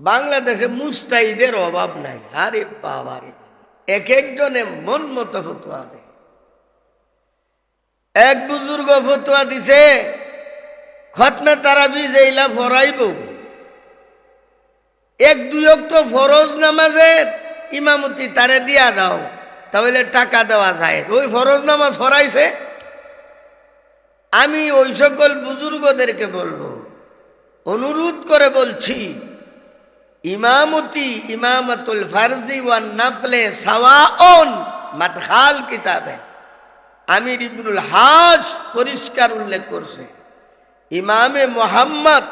বাংলাদেশে মুস্তাইদের অভাব নাই। আরে বাবা রে। এক একজনে মন মতো ফতোয়া দেয়। এক বুজুর্গ ফতোয়া দিছে, খতমে তারাবি যেইলা ফরাইব। এক দুই তো ফরজ নামাজের ইমামতি তারে দিয়া দাও, তাহলে টাকা দেওয়া যায়। ওই ফরজ নামাজ ফরাইছে। আমি ওই সকল বুজুর্গদেরকে বলব, অনুরোধ করে বলছি ইমামতি ইমামতুল ফারজি ওয়ান নাফলে সাওয়াউন মাদখাল কিতাবে। আমির ইবনুল হাজ পরিষ্কার উল্লেখ করছে, ইমামে মোহাম্মদ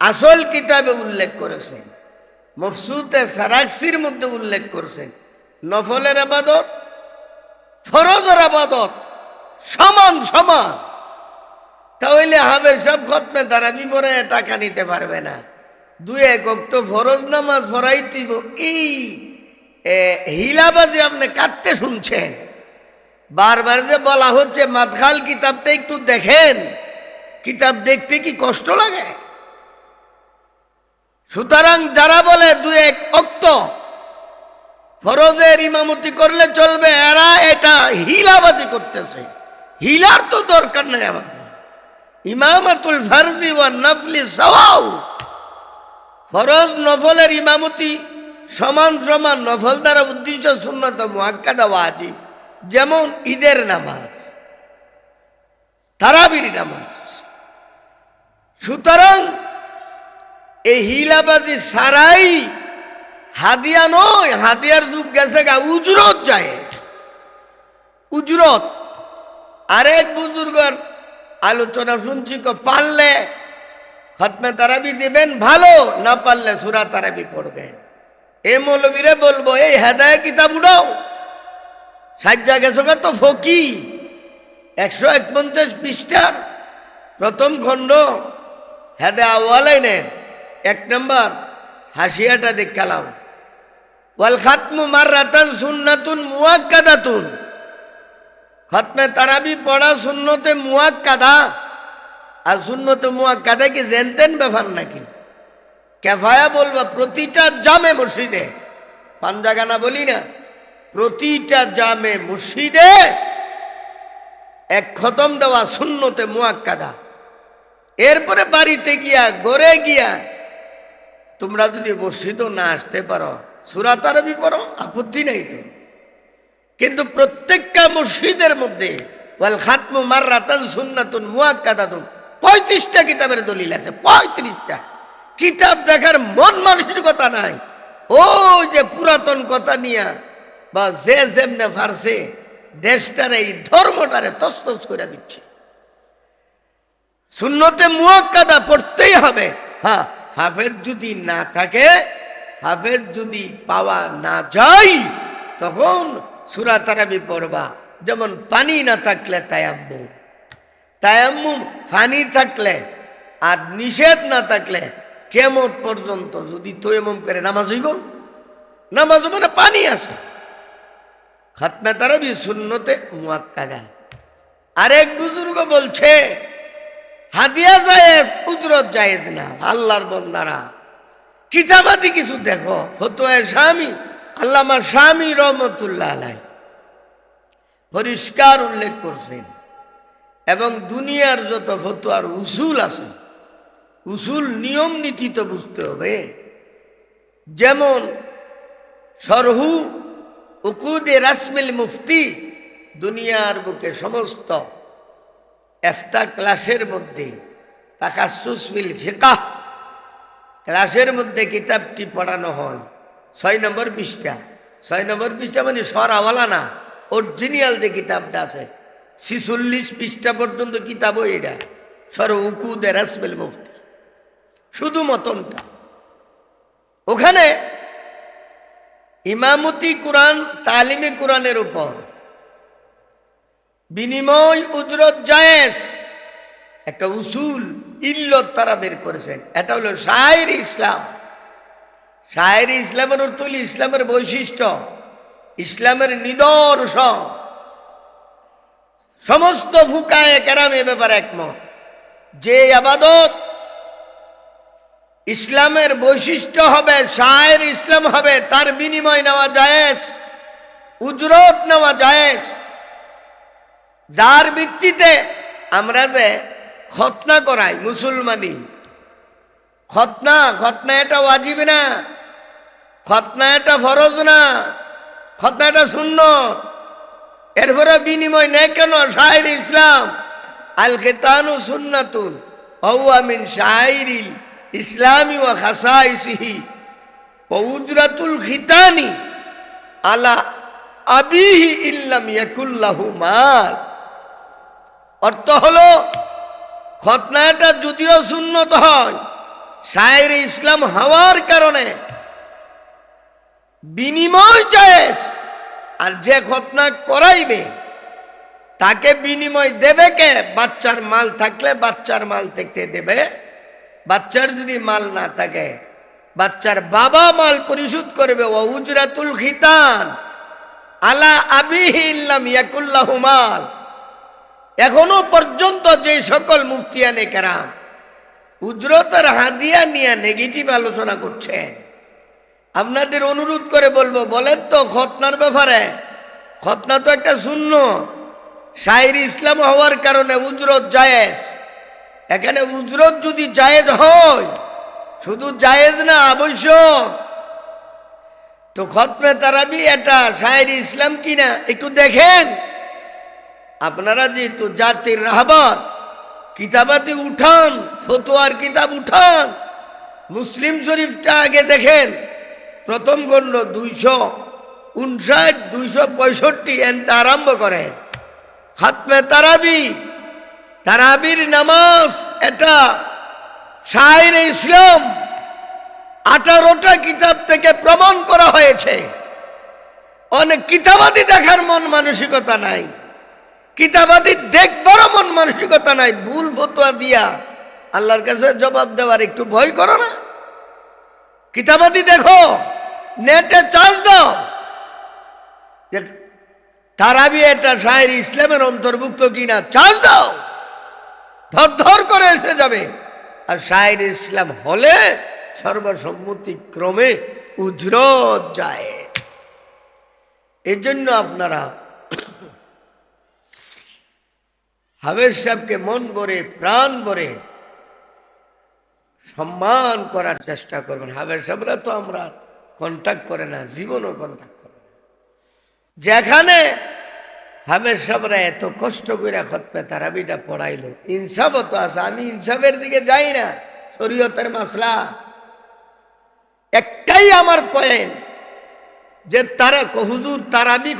আসল কিতাবে উল্লেখ করেছেন, মফসুতে সারাক্সির মধ্যে উল্লেখ করছেন, নফলের আবাদত, ফরজের আবাদত, সমান সমান। তাহলে হাবের সব খতমে তারা বিপরে টাকা নিতে পারবে না। দুই একক তো ফরজ নামাজ ফরাই দিব এই হিলাবাজি আপনি কাটতে শুনছেন। বারবার যে বলা হচ্ছে, মাদখাল কিতাবটা একটু দেখেন। কিতাব দেখতে কি কষ্ট লাগে? সুতরাং যারা বলে দুই এক অক্ত ফরজের ইমামতি করলে চলবে, এরা এটা হিলাবাজি করতেছে। হিলার তো দরকার নেই আমাদের। ইমামাতুল ফারজি ওয়া নফলি সওয়াও ফরজ নফলের ইমামতি সমান সমান নফল দ্বারা উদ্দেশ্য সুন্নত মুআক্কাদা ওয়াজিব। যেমন ঈদের নামাজ, তারাবির নামাজ। সুতরাং এই হিলাবাজি সারাই হাদিয়া নয়, হাদিয়ার যুগ গেছে গা, উজরত যায় উজরত। আরেক বুজুর্গর আলোচনা শুনছি পারলে খতমে তারাবি দিবেন, ভালো, না পারলে সুরা তারাবি পড়বেন। এ মৌলবীরে বলব, এই হেদায় কিতাব উঠাও সাজ্জা গেছো তো ফকি। একশো একপঞ্চাশ পৃষ্ঠার প্রথম খণ্ড, হেদে আওয়ালাইনের এক নম্বর, হাসিয়াটা দেখালাম ওয়াল খাতমু মাররাতান সুন্নাতুন মুয়াক্কাদাতুন খতমে তারাবি পড়া সুন্নতে মুয়াক্কাদা আর সুন্নতে মুয়াক্কাদা কি জেনতেন ব্যাপার নাকি? কেফায়া বলবা, প্রতিটা জামে মসজিদে পাঞ্জাগানা বলি না, প্রতিটা জামে মসজিদে এক খতম দেওয়া সুন্নতে মুয়াক্কাদা। এরপরে বাড়িতে গিয়া গড়ে গিয়া তোমরা যদি মসজিদও না আসতে পারো সুরা তারবি পড়ো, আপত্তি নেই তো। কিন্তু প্রত্যেকটা মসজিদের মধ্যে, ওয়াল খাতমু মার মাররাতান সুন্নাতুন মুয়াক্কাদাতুন পঁয়ত্রিশটা কিতাবের দলিল আছে, পঁয়ত্রিশটা। কিতাব দেখার মন মানসিকতা নাই। ওই যে পুরাতন কথা নিয়া বা যে যেমনে ফারসে, দেশটার এই ধর্মটারে তস্তস করে দিচ্ছে। সুন্নতে মুয়াক্কাদা পড়তেই হবে। হ্যাঁ হাফেজ যদি না থাকে, হাফেজ যদি পাওয়া না যায়, তখন সুরা তারাবি পড়বা। যেমন পানি না থাকলে তায়াম্মু। তায়াম্মু ফানি থাকলে আর নিষেধ না থাকলে কেমত পর্যন্ত যদি তৈমম করে নামাজ হইব? নামাজ হইব না, পানি আছে। খাতমে তারাবি শূন্যতে মুয়াক্কাদা। আরেক বুজুর্গ বলছে, হাদিয়া জায়েজ, উজরত জায়েজ না, আল্লাহর বন্দারা। কিতাবাদি কিছু দেখো ফতোয়া স্বামী, আল্লামা স্বামী রহমতুল্লাহ আলাই পরিষ্কার উল্লেখ করছেন। এবং দুনিয়ার যত ফতোয়ার উসুল আছে, উসুল নিয়ম নীতি তো বুঝতে হবে। যেমন সরহু উকুদে রাসমিল মুফতি, দুনিয়ার বুকে সমস্ত এফতা ক্লাসের মধ্যে তাকাসুসফিল ফিকা ক্লাসের মধ্যে কিতাবটি পড়ানো হয়। ছয় নম্বর পৃষ্ঠা। ছয় নম্বর পৃষ্ঠা মানে সরাওয়ালা না, অরিজিনাল যে কিতাবটা আছে ছিচল্লিশ পৃষ্ঠা পর্যন্ত কিতাবও এটা সর উকুদে রাসমিল মুফতি। শুধু মতনটা। ওখানে ইমামতি কোরআন, তালিমে কোরআনের উপর বিনিময় উজরত জায়েজ একটা উসুল ইল্লত তারা বের করেছেন। এটা হলো শায়ের ইসলাম। শায়ের ইসলামের অর্থ হল ইসলামের বৈশিষ্ট্য, ইসলামের নিদর্শন। সমস্ত ফুকায় কেরাম এ ব্যাপারে একমত। যে আবাদত ইসলামের বৈশিষ্ট্য হবে, শায়ের ইসলাম হবে, তার বিনিময় নেওয়া জায়েজ, উজরত নেওয়া জায়েজ। যার ভিত্তিতে আমরা যে খতনা করাই মুসলমানি, খতনা খতনা এটা ওয়াজিব না, খতনা এটা ফরজ না, খতনা এটা শূন্য এরপরে বিনিময় নেই কেন? শায়ের ইসলাম। আল খেতানু সুন্নাতুন মিন শায়রিল ইসলামী ওয়া খাসাইসিহি। উজরাতুল খিতানি আলা আবিহি ইল্লাম ইয়াকুল্লাহু মাল। অর্থ হলো, খতনাটা যদিও সুন্নত হয়, শায়ের ইসলাম হওয়ার কারণে বিনিময় জায়েজ আর যে খতনা করাইবে, তাকে বিনিময় দেবে কে? বাচ্চার মাল থাকলে বাচ্চার মাল থেকে দেবে। বাচ্চার যদি মাল না থাকে, বাচ্চার বাবা মাল পরিশোধ করবে। ও উজরাতুল খিতান আলা আবিহি ইল্লাম ইয়াকুল্লাহু মাল। এখনও পর্যন্ত যে সকল মুফতিয়ানে কেরাম উজরতের হাদিয়া নিয়ে নেগেটিভ আলোচনা করছেন আপনাদের অনুরোধ করে বলব, বলেন তো খতনার ব্যাপারে। খতনা তো একটা শূন্য। শাহির ইসলাম হওয়ার কারণে উজরত জায়েজ। এখানে উজরত যদি জায়েজ হয়, শুধু জায়েজ না, আবশ্যক। তো খতমে তারাবি এটা, শায়ের ইসলাম কিনা, একটু দেখেন। আপনারা যেহেতু জাতির রাহবার, কিতাবাতি উঠান, ফতোয়ার কিতাব উঠান, মুসলিম শরীফটা আগে দেখেন। প্রথম খণ্ড দুইশো উনষাট, দুইশো পঁয়ষট্টি এনতে আরম্ভ করেন। খাতমে তারাবি, তারাবির নামাজ এটা শায়ের ইসলাম আঠারোটা কিতাব থেকে প্রমাণ করা হয়েছে। অনেক কিতাবাদি দেখার মন মানসিকতা নাই। কিতাবাদি দেখবারও মন মানসিকতা নাই। ভুল ফতোয়া দিয়া আল্লাহর কাছে জবাব দেওয়ার একটু ভয় করো না। কিতাবাদি দেখো। নেটে চার্জ দাও। যে তারাবি এটা শায়ের ইসলামের অন্তর্ভুক্ত কিনা, চার্জ দাও। ধর ধর করে এসে যাবে। আর শায়ের ইসলাম হলে সর্বসম্মতি ক্রমে উজরত যায়। এর জন্য আপনারা হাবের সাহেবকে মন ভরে, প্রাণ ভরে সম্মান করার চেষ্টা করবেন। হাবের সাহেবরা তো আমরা কন্ট্যাক্ট করে না, জীবনও কন্ট্যাক্ট করে না। যেখানে হাবের সাহেবরা এত কষ্ট করে খতপে তারাবিটা পড়াইলো, ইনসাফও তো আছে, আমি ইনসাফের দিকে যাই না, শরীয়তের মাসলা। একটাই আমার পয়েন্ট যে তারা হুজুর তারাবি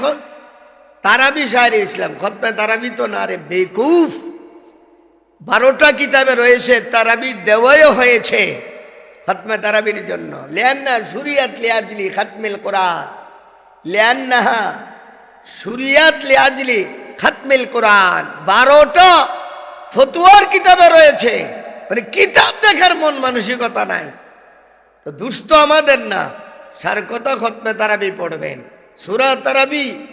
তারাবি শাহের ইসলাম, খতমে তারাবি তো না রে, বেকুফ। বারোটা কিতাবে রয়েছে, তারাবি দেওয়াও হয়েছে। খতমে তারাবির জন্য। লিয়ান্না সুরিয়াত লিয়াজলি খাতমিল কোরআন। লিয়ান্নাহা সুরিয়াত লিয়াজলি খাতমিল কোরআন। বারোটা ফতুয়ার কিতাবে রয়েছে। মানে কিতাব দেখার মন মানসিকতা নাই। তো দুষ্ট আমাদের না। সার কথা খতমে তারাবি পড়বেন। সুরা তারাবি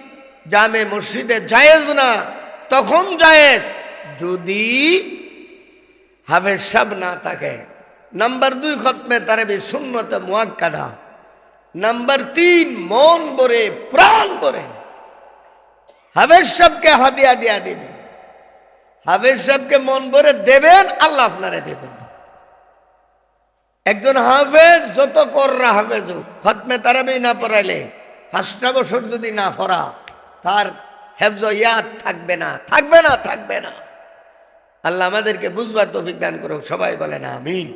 জামে মসজিদে জায়েজ না? তখন জায়েজ। যদি হাফেজ সাব না থাকে। নাম্বার দুই খতমে তারাবি সুন্নতে মুয়াক্কাদা। নাম্বার তিন, মন বরে প্রাণ বরে হাফেজ সাবকে হাদিয়া দিয়া দিবে। হাফেজ সাবকে মন ভরে দেবেন, আল্লাহ আপনারে দেবেন। একজন হাফেজ যত কররা হাফেজ খতমে তারাবি না পড়াইলে পাঁচটা বছর যদি না পড়া, তার হেফজ ইয়াদ থাকবে না থাকবে না থাকবে না। আল্লাহ আমাদেরকে বুঝবার তৌফিক দান করুক, সবাই বলে না আমিন।